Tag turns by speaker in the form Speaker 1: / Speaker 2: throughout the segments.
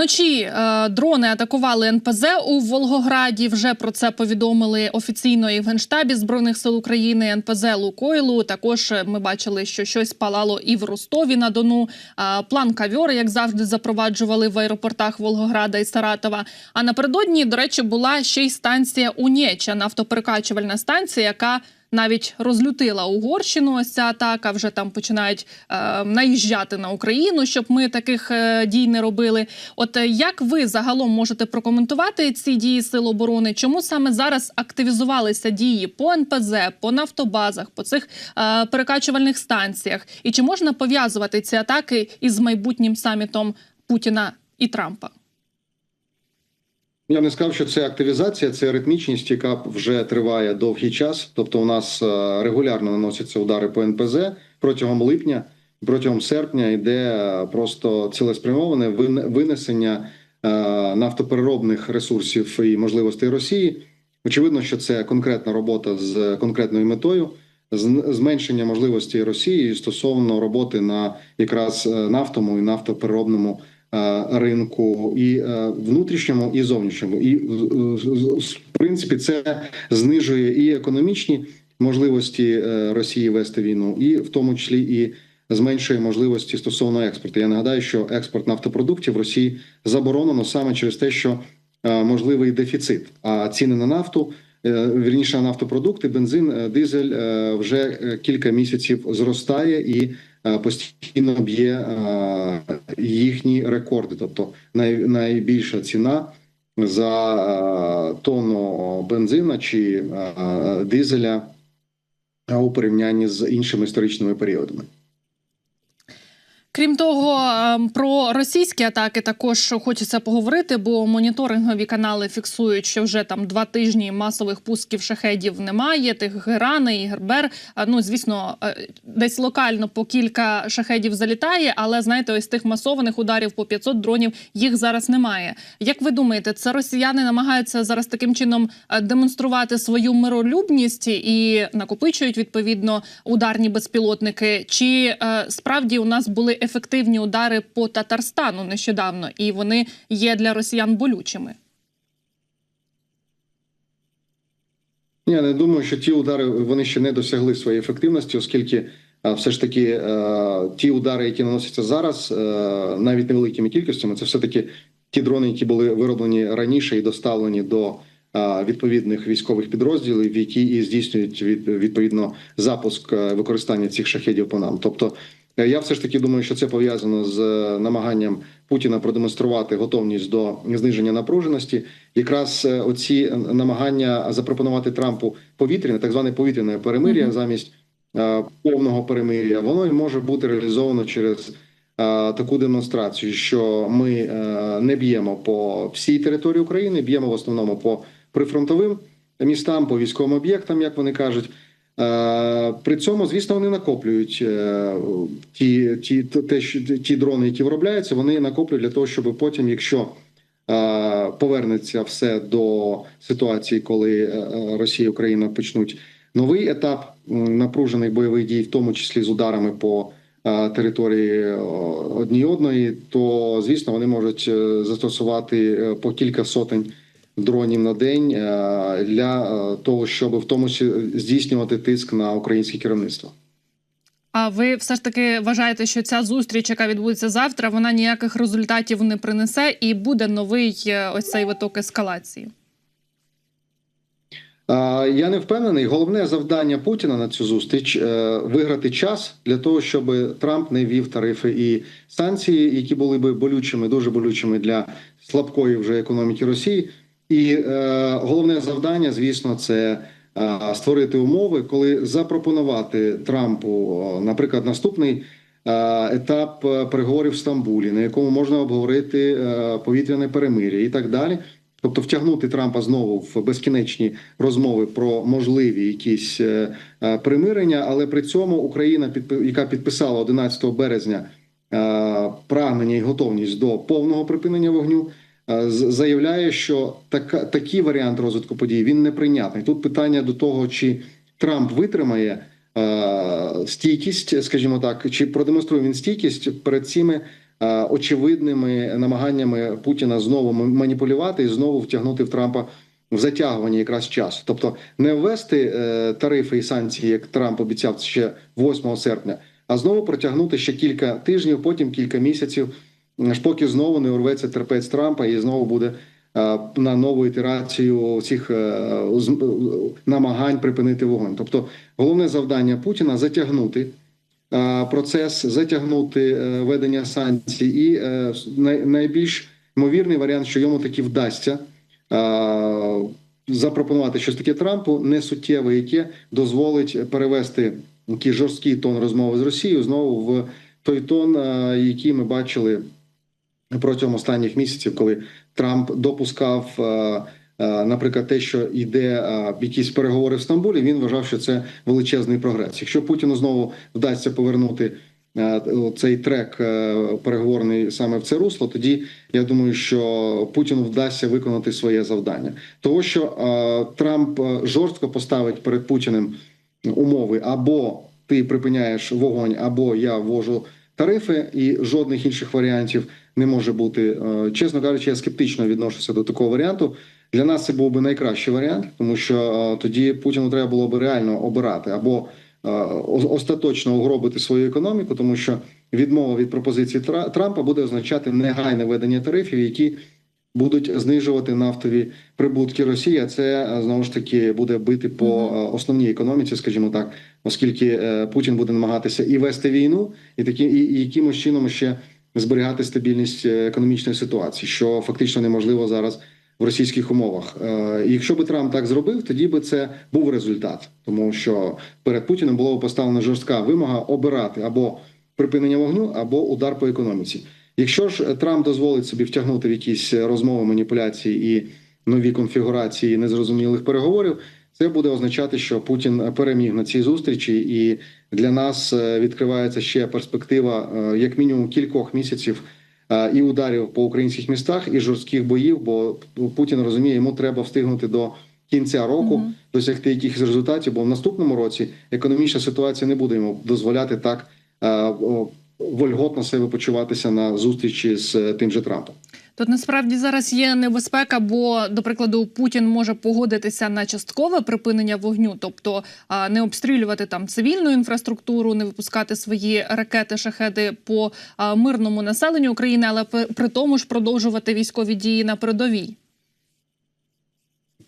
Speaker 1: Вночі е, дрони атакували НПЗ у Волгограді. Вже про це повідомили офіційно і в генштабі збройних сил України. НПЗ Лукойлу. Також е, ми бачили, що щось палало і в Ростові на Дону. А план кавьор, як завжди, запроваджували в аеропортах Волгограда і Саратова. А напередодні, до речі, була ще й станція Унєча, нафтоперекачувальна станція, яка навіть розлютила Угорщину. Ось ця атака вже там починають е, наїжджати на Україну, щоб ми таких е, дій не робили. От е, як ви загалом можете прокоментувати ці дії сил оборони? Чому саме зараз активізувалися дії по НПЗ, по нафтобазах, по цих е, перекачувальних станціях? І чи можна пов'язувати ці атаки із майбутнім самітом Путіна і Трампа?
Speaker 2: Я не сказав, що це активізація, це ритмічність, яка вже триває довгий час. Тобто, у нас е, регулярно наносяться удари по НПЗ протягом липня, протягом серпня йде е, просто цілеспрямоване винесення е, нафтопереробних ресурсів і можливостей Росії. Очевидно, що це конкретна робота з конкретною метою. Зменшення можливостей Росії стосовно роботи на якраз нафтому і нафтопереробному ринку, і е, внутрішньому, і зовнішньому. І в- принципі це знижує і економічні можливості е, Росії вести війну, і в тому числі і зменшує можливості стосовно експорту. Я нагадаю, що експорт нафтопродуктів в Росії заборонено саме через те, що е, можливий дефіцит, а ціни на нафту. е, Вірніше на нафтопродукти, бензин, е, дизель е, вже е, кілька місяців зростає і е, постійно б'є е, їхні рекорди. Тобто найбільша ціна за е, тонну бензина чи е, дизеля е, у порівнянні з іншими історичними періодами.
Speaker 1: Крім того, ем, про російські атаки також хочеться поговорити, бо моніторингові канали фіксують, що вже там два тижні масових пусків шахедів немає. Тих Герани і Гербер. Ну звісно, е, десь локально по кілька шахедів залітає, але знаєте, ось тих масованих ударів по 500 дронів їх зараз немає. Як ви думаєте, це росіяни намагаються зараз таким чином е, демонструвати свою миролюбність і накопичують відповідно ударні безпілотники? Чи е, справді у нас були ефективні удари по Татарстану нещодавно, і вони є для росіян болючими?
Speaker 2: Я не думаю, що ті удари вони ще не досягли своєї ефективності, оскільки все ж таки е, ті удари, які наносяться зараз, е, навіть невеликими кількостями, це все таки ті дрони, які були вироблені раніше і доставлені до е, відповідних військових підрозділів, які і здійснюють від, відповідно запуск е, використання цих шахедів по нам. Тобто, е, я все ж таки думаю, що це пов'язано з е, намаганням Путіна продемонструвати готовність до зниження напруженості. Якраз е, оці намагання запропонувати Трампу повітряне, так зване повітряне перемир'я
Speaker 1: Мгм.
Speaker 2: замість е, повного перемир'я, воно й може бути реалізовано через е, таку демонстрацію, що ми е, не б'ємо по всій території України, б'ємо в основному по прифронтовим містам, по військовим об'єктам, як вони кажуть. Е, При цьому, звісно, вони накоплюють е, ті, ті, те, що ті дрони, які виробляються, вони накоплюють для того, щоб потім, якщо е, повернеться все до ситуації, коли Росія і Україна почнуть новий етап напружених бойових дій, в тому числі з ударами по території одній одної, то звісно вони можуть застосувати по кілька сотень дронів на день е, для е, того, щоб в тому числі здійснювати тиск на українське керівництво.
Speaker 1: А ви все ж таки вважаєте, що ця зустріч, яка відбудеться завтра, вона ніяких результатів не принесе і буде новий е, ось цей виток ескалації?
Speaker 2: Я не впевнений. Головне завдання Путіна на цю зустріч виграти час для того, щоб Трамп не ввів тарифи і санкції, які були би болючими, дуже болючими для слабкої вже економіки Росії. І е, головне завдання, звісно, це е, створити умови, коли запропонувати Трампу, наприклад, наступний. е, Етап е, переговорів в Стамбулі, на якому можна обговорити е, повітряне перемир'я і так далі, Тобто втягнути Трампа знову в безкінечні розмови про можливі якісь е, е, примирення, але при цьому Україна, підпи- яка підписала 11 березня е, прагнення і готовність до повного припинення вогню, заявляє, що така такий варіант розвитку подій він неприйнятний. Тут питання до того, чи Трамп витримає е, стійкість, скажімо так, чи продемонструє він стійкість перед цими е, очевидними намаганнями Путіна знову маніпулювати і знову втягнути в Трампа в затягування якраз часу. Тобто не ввести е, тарифи і санкції, як Трамп обіцяв ще 8 серпня, а знову протягнути ще кілька тижнів, потім кілька місяців, аж поки знову не урветься терпець Трампа і знову буде е, на нову ітерацію цих е, е, намагань припинити вогонь. Тобто, головне завдання Путіна затягнути процес, затягнути ведення санкцій, і найбільш ймовірний варіант, що йому таки вдасться. Запропонувати щось таке Трампу не суттєве, яке дозволить перевести такий жорсткий тон розмови з Росією знову в той тон, який ми бачили протягом останніх місяців, коли Трамп допускав, е, е, наприклад, те, що йде е, якісь переговори в Стамбулі, він вважав, що це величезний прогрес. Якщо Путіну знову вдасться повернути цей трек переговорний саме в це русло, тоді я думаю, що Путіну вдасться виконати своє завдання, того що Трамп жорстко поставить перед Путіним умови або ти припиняєш вогонь, або я ввожу тарифи, і жодних інших варіантів не може бути. Е, Чесно кажучи, я скептично відношуся до такого варіанту. Для нас це був би найкращий варіант, тому що е, тоді Путіну треба було би реально обирати або е, остаточно угробити свою економіку, тому що відмова від пропозиції Тра- Трампа буде означати негайне ведення тарифів, які будуть знижувати нафтові прибутки Росії. А це знову ж таки буде бити по основній економіці, скажімо так, оскільки Путін буде намагатися і вести війну, і такі і, і якимось чином ще зберігати стабільність е, економічної ситуації, що фактично неможливо зараз в російських умовах. Е, І якщо би Трамп так зробив, тоді би це був результат, тому що перед Путіним було поставлена жорстка вимога обирати або припинення вогню, або удар по економіці. Якщо ж Трамп дозволить собі втягнути в якісь розмови, маніпуляції і нові конфігурації незрозумілих переговорів, це буде означати, що Путін переміг на цій зустрічі, і для нас е, відкривається ще перспектива, е, як мінімум кількох місяців е, і ударів по українських містах, і жорстких боїв. Бо Путін розуміє, йому треба встигнути до кінця року
Speaker 1: Мгм.
Speaker 2: досягти якихось результатів. Бо в наступному році економічна ситуація не буде йому дозволяти так вольготно себе почуватися на зустрічі з е, тим же Трампом.
Speaker 1: Тут насправді зараз є небезпека, бо, до прикладу, Путін може погодитися на часткове припинення вогню, тобто не обстрілювати там цивільну інфраструктуру, не випускати свої ракети, шахеди по мирному населенню України, але при- при тому ж продовжувати військові дії на передовій.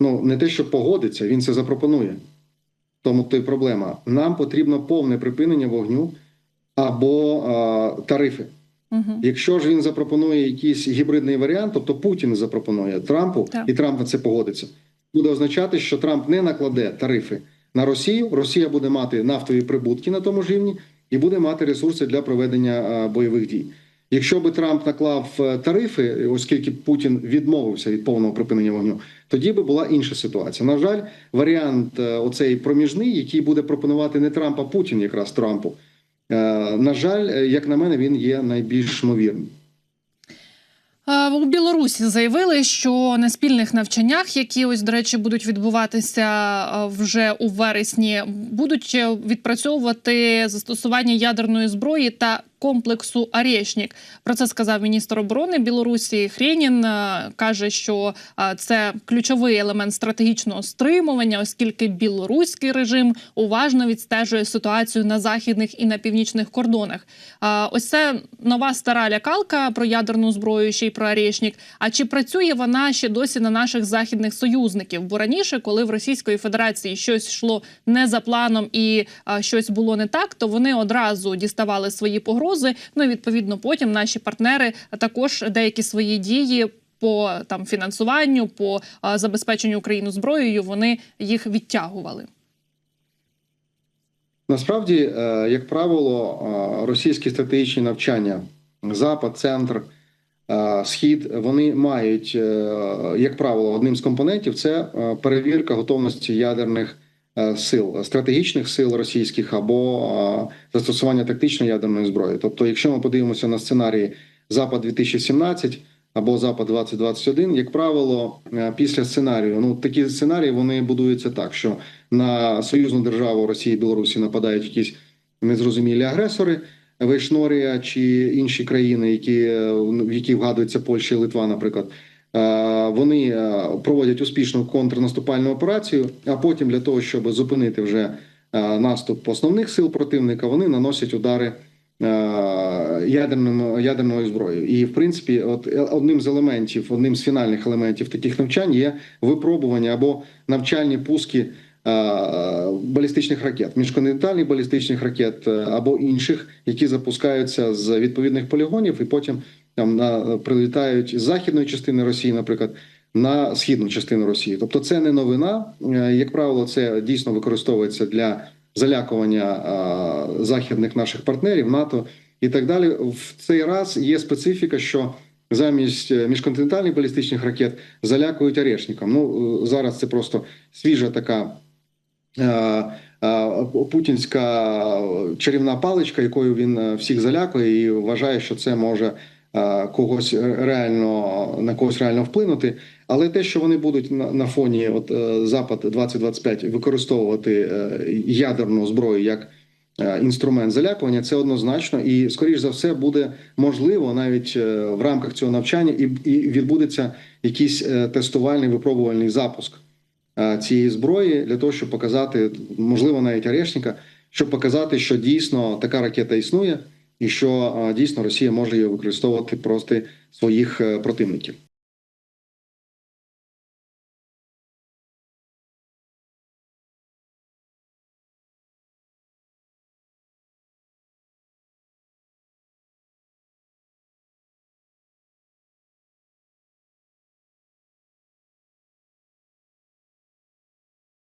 Speaker 2: Ну не те, що погодиться, він це запропонує. Тому то й проблема. Нам потрібно повне припинення вогню або тарифи.
Speaker 1: Угу.
Speaker 2: Якщо ж він запропонує якийсь гібридний варіант, тобто Путін запропонує Трампу,
Speaker 1: Так.
Speaker 2: і Трамп на це погодиться, буде означати, що Трамп не накладе тарифи на Росію. Росія буде мати нафтові прибутки на тому ж рівні і буде мати ресурси для проведення бойових дій. Якщо би Трамп наклав е, тарифи, оскільки Путін відмовився від повного припинення вогню, тоді би була інша ситуація. На жаль, варіант е, оцей проміжний, який буде пропонувати не Трамп, а Путін, якраз Трампу. Е, На жаль, е, як на мене, він є найбільш ймовірним.
Speaker 1: Е, У Білорусі заявили, що на спільних навчаннях, які ось до речі будуть відбуватися е, вже у вересні, будуть е, відпрацьовувати застосування ядерної зброї та комплексу Арєшнік. Про це сказав міністр оборони Білорусі Хренін. Е, каже, що е, це ключовий елемент стратегічного стримування, оскільки білоруський режим уважно відстежує ситуацію на західних і на північних кордонах. А, Ось це нова стара лякалка про ядерну зброю, ще й про Арєшнік. А чи працює вона ще досі на наших західних союзників? Бо раніше, коли в Російської Федерації щось йшло не за планом і щось було не так, то вони одразу діставали свої погрози. Ну і відповідно потім наші партнери також деякі свої дії. По там фінансуванню, по а, забезпеченню Україну зброєю вони їх відтягували.
Speaker 2: Насправді, е, як правило, е, російські стратегічні навчання, запад, центр, е, схід, вони мають, як правило, одним з компонентів це перевірка готовності ядерних сил, стратегічних сил російських або е, застосування тактичної ядерної зброї. Тобто, якщо ми подивимося на сценарії Запад 2017 або Запад 2021, як правило, е, після сценарію, ну такі сценарії вони будуються так, що на союзну державу Росії і Білорусі нападають якісь незрозумілі агресори. Вейшнорія чи інші країни, які е, в які вгадується Польща і Литва, наприклад. Е, Вони е, проводять успішну контрнаступальну операцію, а потім для того, щоб зупинити вже е, наступ основних сил противника, вони наносять удари ядерним ядерною зброєю. І в принципі, от одним з елементів, одним з фінальних елементів таких навчань є випробування або навчальні пуски балістичних ракет, міжконтинентальних балістичних ракет або інших, які запускаються з відповідних полігонів, і потім там на прилітають з західної частини Росії, наприклад. На східну частину Росії, тобто це не новина. Е, Як правило, це дійсно використовується для залякування а, західних наших партнерів НАТО і так далі. В цей раз є специфіка, що замість е, міжконтинентальних балістичних ракет залякують орешником. Ну е, зараз це просто свіжа така. е, е, Путінська чарівна паличка, якою він е, всіх залякує, і вважає, що це може е, когось реально на когось реально вплинути. Але те, що вони будуть на, фоні от е, Запад 2025 використовувати е, ядерну зброю як е, інструмент залякування, це однозначно, і скоріш за все буде можливо навіть е, в рамках цього навчання, і, і відбудеться якийсь е, тестувальний випробувальний запуск е, цієї зброї для того, щоб показати, можливо, навіть Орешника, щоб показати, що дійсно така ракета існує, і що дійсно Росія може її використовувати проти своїх е, противників.